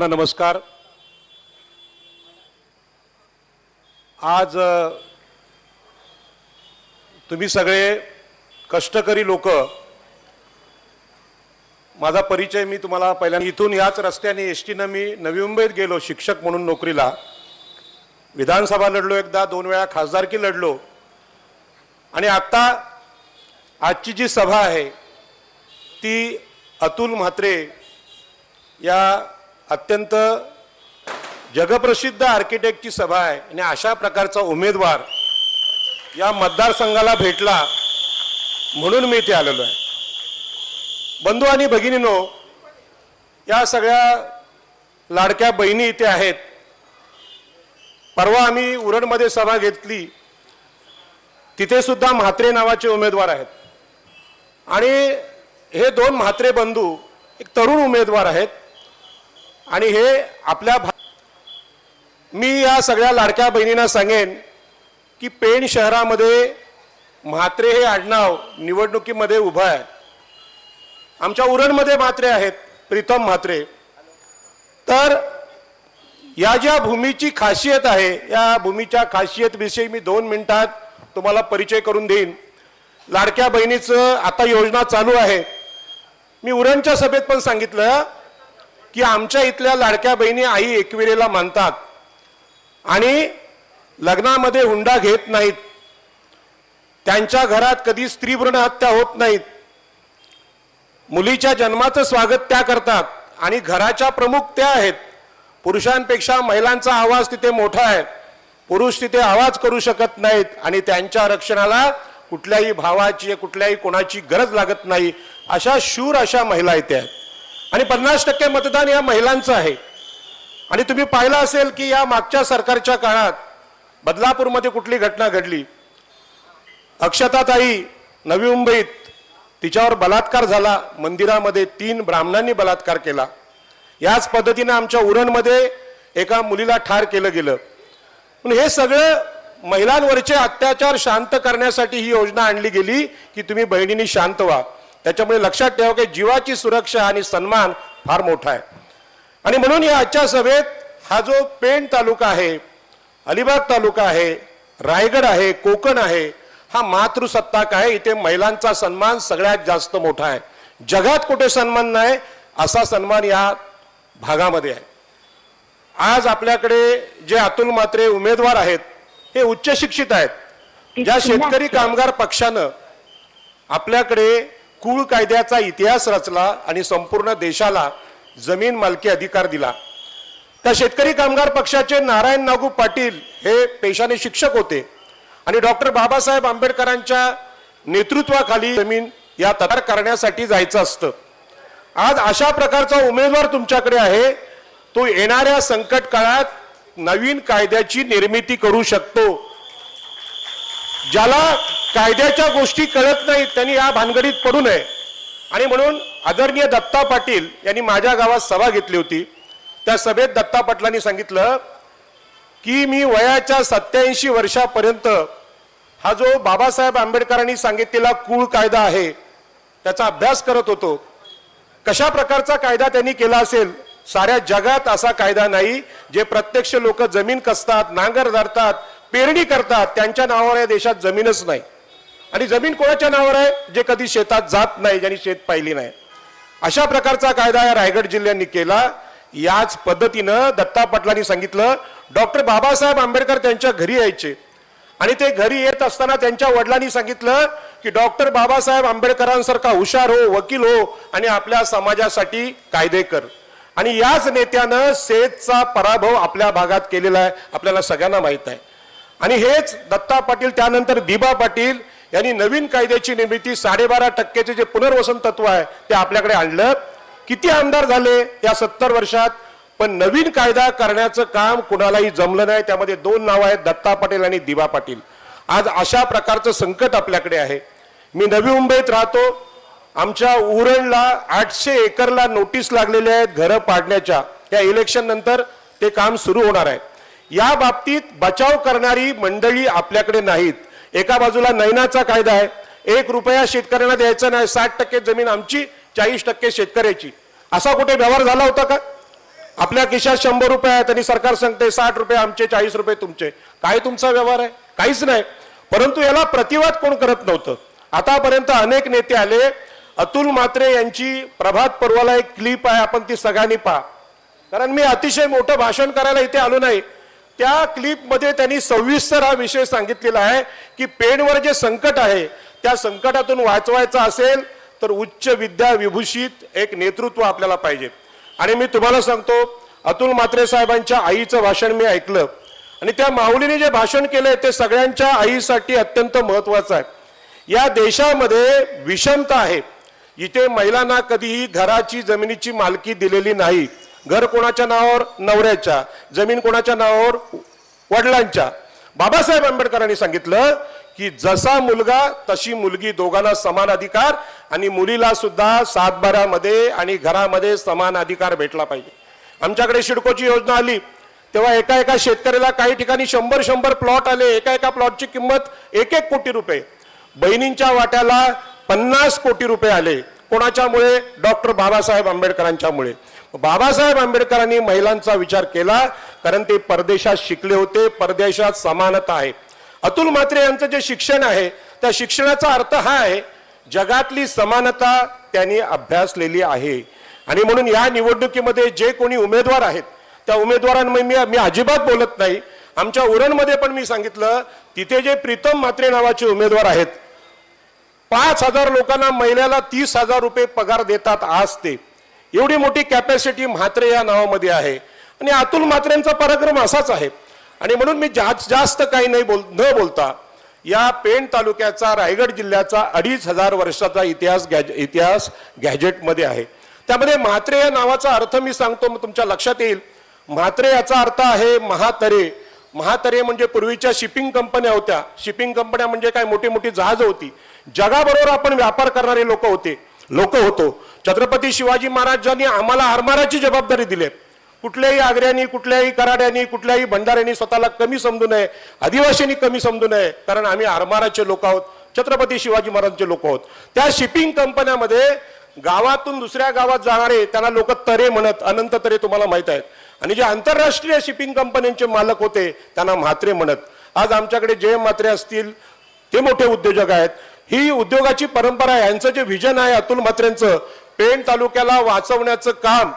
नमस्कार. आज तुम्ही सगळे कष्टकरी लोक माझा परिचय मी तुम्हाला पहिल्यांदा इथून याच रस्त्याने एस टीनं मी नवी मुंबईत गेलो शिक्षक म्हणून नोकरीला. विधानसभा लढलो एकदा दोन वेळा खासदारकी लढलो. आणि आत्ता आजची जी सभा आहे ती अतुल म्हात्रे या अत्यंत जगप्रसिद्ध आर्किटेक्टची सभा आहे. आणि अशा प्रकारचा उमेदवार या मतदारसंघाला भेटला म्हणून मी इथे आलेलो आहे. बंधू आणि भगिनीनो या सगळ्या लाडक्या बहिणी इथे आहेत. परवा आम्ही उरणमध्ये सभा घेतली. तिथे सुद्धा म्हात्रे नावाचे उमेदवार आहेत. आणि हे दोन म्हात्रे बंधू एक तरुण उमेदवार आहेत. आणि हे आपल्या भा- मी या सगळ्या लाडक्या बहिणींना सांगेन की पेण शहरामध्ये म्हात्रे हे आडनाव निवडणुकीमध्ये उभं आहे. आमच्या उरणमध्ये म्हात्रे आहेत प्रीतम म्हात्रे. तर या ज्या भूमीची खासियत आहे या भूमीच्या खासियतविषयी मी दोन मिनिटात तुम्हाला परिचय करून देईन. लाडक्या बहिणीचं आता योजना चालू आहे. मी उरणच्या सभेत पण सांगितलं की आमच्या इथल्या लाडक्या बहिणी आई एकविरेला मानतात. आणि लग्नामध्ये हुंडा घेत नाहीत. त्यांच्या घरात कधी स्त्री भ्रूण हत्या होत नाहीत. मुलीच्या जन्माचं स्वागत त्या करतात आणि घराच्या प्रमुख त्या आहेत. पुरुषांपेक्षा महिलांचा आवाज तिथे मोठा आहे. पुरुष तिथे आवाज करू शकत नाहीत आणि त्यांच्या रक्षणाला कुठल्याही भावाची कुठल्याही कोणाची गरज लागत नाही. अशा शूर अशा महिला इथे आहेत. आणि पन्नास टक्के मतदान या महिलांचं आहे. आणि तुम्ही पाहिलं असेल की या मागच्या सरकारच्या काळात बदलापूरमध्ये कुठली घटना घडली. अक्षताताई नवी मुंबईत तिच्यावर बलात्कार झाला. मंदिरामध्ये तीन ब्राह्मणांनी बलात्कार केला. याच पद्धतीनं आमच्या उरणमध्ये एका मुलीला ठार केलं गेलं. पण हे सगळं महिलांवरचे अत्याचार शांत करण्यासाठी ही योजना आणली गेली की तुम्ही बहिणींनी शांत व्हा. त्याच्यामुळे लक्षात ठेवा की जीवाची सुरक्षा आणि सन्मान फार मोठा आहे. आणि म्हणून या आजच्या सभेत हा जो पेण तालुका आहे अलिबाग तालुका आहे रायगड आहे कोकण आहे हा मातृसत्ताक आहे. इथे महिलांचा सन्मान सगळ्यात जास्त मोठा आहे. जगात कुठे सन्मान नाही असा सन्मान या भागामध्ये आहे. आज आपल्याकडे जे अतुल मात्रे उमेदवार आहेत हे उच्च शिक्षित आहेत. ज्या शेतकरी कामगार पक्षानं आपल्याकडे कुळ कायद्याचा इतिहास रचला आणि संपूर्ण देशाला जमीन मालकी अधिकार दिला. त्या शेतकरी कामगार पक्षाचे नारायण नागू पाटील हे पेशाने शिक्षक होते आणि डॉक्टर बाबासाहेब आंबेडकरांच्या नेतृत्वाखाली जमीन या तयार करण्यासाठी जायचं असतं. आज अशा प्रकारचा उमेदवार तुमच्याकडे आहे तो येणाऱ्या संकट काळात नवीन कायद्याची निर्मिती करू शकतो. ज्याला कायद्याच्या गोष्टी कळत नाहीत त्यांनी या भानगडीत पडू नये. आणि म्हणून आदरणीय दत्ता पाटील यांनी माझ्या गावात सभा घेतली होती. त्या सभेत दत्ता पाटलांनी सांगितलं की मी वयाच्या सत्याऐंशी वर्षापर्यंत हा जो बाबासाहेब आंबेडकरांनी सांगितलेला कुळ कायदा आहे त्याचा अभ्यास करत होतो. कशा प्रकारचा कायदा त्यांनी केला असेल? साऱ्या जगात असा कायदा नाही जे प्रत्यक्ष लोक जमीन कसतात नांगर धरतात पेरणी करतात त्यांच्या नावावर या देशात जमीनच नाही. आणि जमीन कोणाच्या नावावर आहे? जे कधी शेतात जात नाही ज्यांनी शेत पाहिली नाही. अशा प्रकारचा कायदा या रायगड जिल्ह्यांनी केला. याच पद्धतीनं दत्ता पाटलांनी सांगितलं डॉक्टर बाबासाहेब आंबेडकर त्यांच्या घरी यायचे. आणि ते घरी येत असताना त्यांच्या वडिलांनी सांगितलं की डॉक्टर बाबासाहेब आंबेडकरांसारखा हुशार हो वकील हो आणि आपल्या समाजासाठी कायदे कर. आणि याच नेत्यानं सेतचा पराभव आपल्या भागात केलेला आहे. आपल्याला सगळ्यांना माहीत आहे. आणि हेच दत्ता पाटील त्यानंतर दिबा पाटील यांनी नवीन कायद्याची निर्मिती साडेबारा टक्क्याचे जे पुनर्वसन तत्व आहे ते आपल्याकडे आणलं. किती आमदार झाले या सत्तर वर्षात? पण नवीन कायदा करण्याचं काम कुणालाही जमलं नाही. त्यामध्ये दोन नावं आहेत दत्ता पाटील आणि दिबा पाटील. आज अशा प्रकारचं संकट आपल्याकडे आहे. मी नवी मुंबईत राहतो. आमच्या उरणला आठशे एकरला नोटीस लागलेल्या आहेत घरं पाडण्याच्या. या इलेक्शन नंतर ते काम सुरू होणार आहे. या बाबतीत बचाव करणारी मंडळी आपल्याकडे नाहीत. एका बाजूला नैनाचा कायदा आहे. एक रुपया शेतकऱ्यांना द्यायचा नाही साठ टक्के जमीन आमची चाळीस टक्के शेतकऱ्याची. असा कुठे व्यवहार झाला होता का? आपल्या खिशात शंभर रुपये आहेत आणि सरकार सांगते साठ रुपये आमचे चाळीस रुपये तुमचे. काय तुमचा व्यवहार आहे? काहीच नाही. परंतु याला प्रतिवाद कोण करत नव्हतं? आतापर्यंत अनेक नेते आले. अतुल मात्रे यांची प्रभात पर्वाला एक क्लिप आहे आपण ती सगळ्यांनी पहा. कारण मी अतिशय मोठं भाषण करायला इथे आलो नाही. त्या क्लिपमध्ये त्यांनी सविस्तर हा विषय सांगितलेला आहे की पेणवर जे संकट आहे त्या संकटातून वाचवायचं असेल तर उच्च विद्या विभूषित एक नेतृत्व आपल्याला पाहिजे. आणि मी तुम्हाला सांगतो अतुल म्हात्रे साहेबांच्या आईचं भाषण मी ऐकलं. आणि त्या माऊलीने जे भाषण केलंय ते सगळ्यांच्या आईसाठी अत्यंत महत्वाचं आहे. या देशामध्ये विषमता आहे. इथे महिलांना कधीही घराची जमिनीची मालकी दिलेली नाही. घर कोणाच्या नावावर? नवऱ्याच्या. जमीन कोणाच्या नावावर? वडिलांच्या. बाबासाहेब आंबेडकरांनी सांगितलं की जसा मुलगा तशी मुलगी दोघांना समान अधिकार आणि मुलीला सुद्धा सातबारामध्ये आणि घरामध्ये समान अधिकार भेटला पाहिजे. आमच्याकडे शिडकोची योजना आली. तेव्हा एका एका शेतकऱ्याला काही ठिकाणी शंभर शंभर प्लॉट आले. एका एका प्लॉटची किंमत एक एक कोटी रुपये. बहिणींच्या वाट्याला पन्नास कोटी रुपये आले. कोणाच्यामुळे? डॉक्टर बाबासाहेब आंबेडकरांच्यामुळे. बाबासाहेब आंबेडकरांनी महिलांचा विचार केला कारण ते परदेशात शिकले होते परदेशात समानता आहे. अतुल म्हात्रे यांचं जे शिक्षण आहे त्या शिक्षणाचा अर्थ हा आहे जगातली समानता त्यांनी अभ्यासलेली आहे. आणि म्हणून या निवडणुकीमध्ये जे कोणी उमेदवार आहेत त्या उमेदवारांमध्ये मी मी अजिबात बोलत नाही. आमच्या उरणमध्ये पण मी सांगितलं तिथे जे प्रीतम म्हात्रे नावाचे उमेदवार आहेत पाच हजार लोकांना महिन्याला तीस हजार रुपये पगार देतात आज ते. एवढी मोठी कॅपॅसिटी म्हात्रे या नावामध्ये आहे. आणि अतुल म्हात्रेंचा पराक्रम असाच आहे. आणि म्हणून मी जास्त जास्त काही नाही बोल न बोलता या पेण तालुक्याचा रायगड जिल्ह्याचा अडीच हजार वर्षाचा इतिहास गॅज इतिहास गॅजेटमध्ये आहे. त्यामध्ये म्हात्रे या नावाचा अर्थ मी सांगतो मग तुमच्या लक्षात येईल. म्हात्रे याचा अर्थ आहे महातरे. महातरे म्हणजे पूर्वीच्या शिपिंग कंपन्या होत्या. शिपिंग कंपन्या म्हणजे काय? मोठी मोठी जहाज होती. जगाबरोबर आपण व्यापार करणारे लोक होते. लोक होतो. छत्रपती शिवाजी महाराजांनी आम्हाला आरमाराची जबाबदारी दिली. कुठल्याही आग्र्यानी कुठल्याही कराड्यांनी कुठल्याही भंडाऱ्यांनी स्वतःला कमी समजू नये आदिवासींनी कमी समजू नये कारण आम्ही आरमाराचे लोक आहोत छत्रपती शिवाजी महाराजांचे लोक आहोत. त्या शिपिंग कंपन्यामध्ये गावातून दुसऱ्या गावात जाणारे त्यांना लोक तरे म्हणत अनंत तरे तुम्हाला माहीत आहेत. आणि जे आंतरराष्ट्रीय शिपिंग कंपन्यांचे मालक होते त्यांना म्हात्रे म्हणत. आज आमच्याकडे जे म्हात्रे असतील ते मोठे उद्योजक आहेत. ही उद्योगाची परंपरा आहे. यांचं जे व्हिजन आहे अतुल म्हात्रेंचं पेण तालुक्याला वाचवण्याचं काम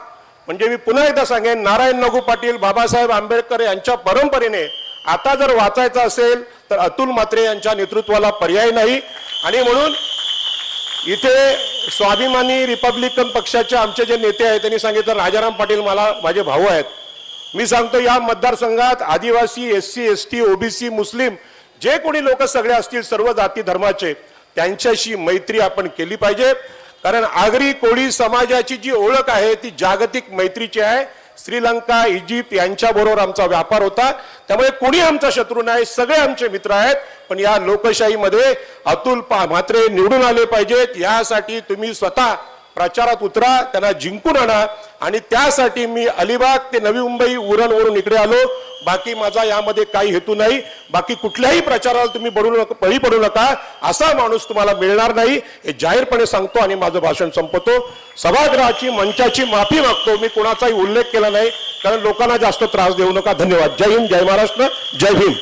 म्हणजे मी पुन्हा एकदा सांगेन नारायण नगू पाटील बाबासाहेब आंबेडकर यांच्या परंपरेने आता जर वाचायचं असेल तर अतुल म्हात्रे यांच्या नेतृत्वाला पर्याय नाही. आणि म्हणून इथे स्वाभिमानी रिपब्लिकन पक्षाचे आमचे जे नेते आहेत त्यांनी सांगितलं राजाराम पाटील मला माझे भाऊ आहेत. मी सांगतो या मतदारसंघात आदिवासी S C S T OBC मुस्लिम जे कोणी लोक सगळे असतील सर्व जाती धर्माचे त्यांच्याशी मैत्री आपण केली पाहिजे. कारण आगरी कोळी समाजाची जी ओळख आहे ती जागतिक मैत्रीची आहे. श्रीलंका इजिप्त यांच्याबरोबर आमचा व्यापार होता. त्यामुळे कोणी आमचा शत्रू नाही सगळे आमचे मित्र आहेत. पण या लोकशाहीमध्ये अतुल पा म्हात्रे निवडून आले पाहिजेत. यासाठी तुम्ही स्वतः प्रचारात उतरा त्यांना जिंकून आणा. आणि त्यासाठी मी अलिबाग ते नवी मुंबई उरणवरून इकडे आलो. बाकी माझा यामध्ये काही हेतू नाही. बाकी कुठल्याही प्रचाराला तुम्ही बडू नका बळी पडू नका. असा माणूस तुम्हाला मिळणार नाही. हे जाहीरपणे सांगतो आणि माझं भाषण संपवतो. सभागृहाची मंचाची माफी मागतो. मी कोणाचाही उल्लेख केला नाही. कारण लोकांना जास्त त्रास देऊ नका. धन्यवाद. जय हिंद जय महाराष्ट्र जय भीम.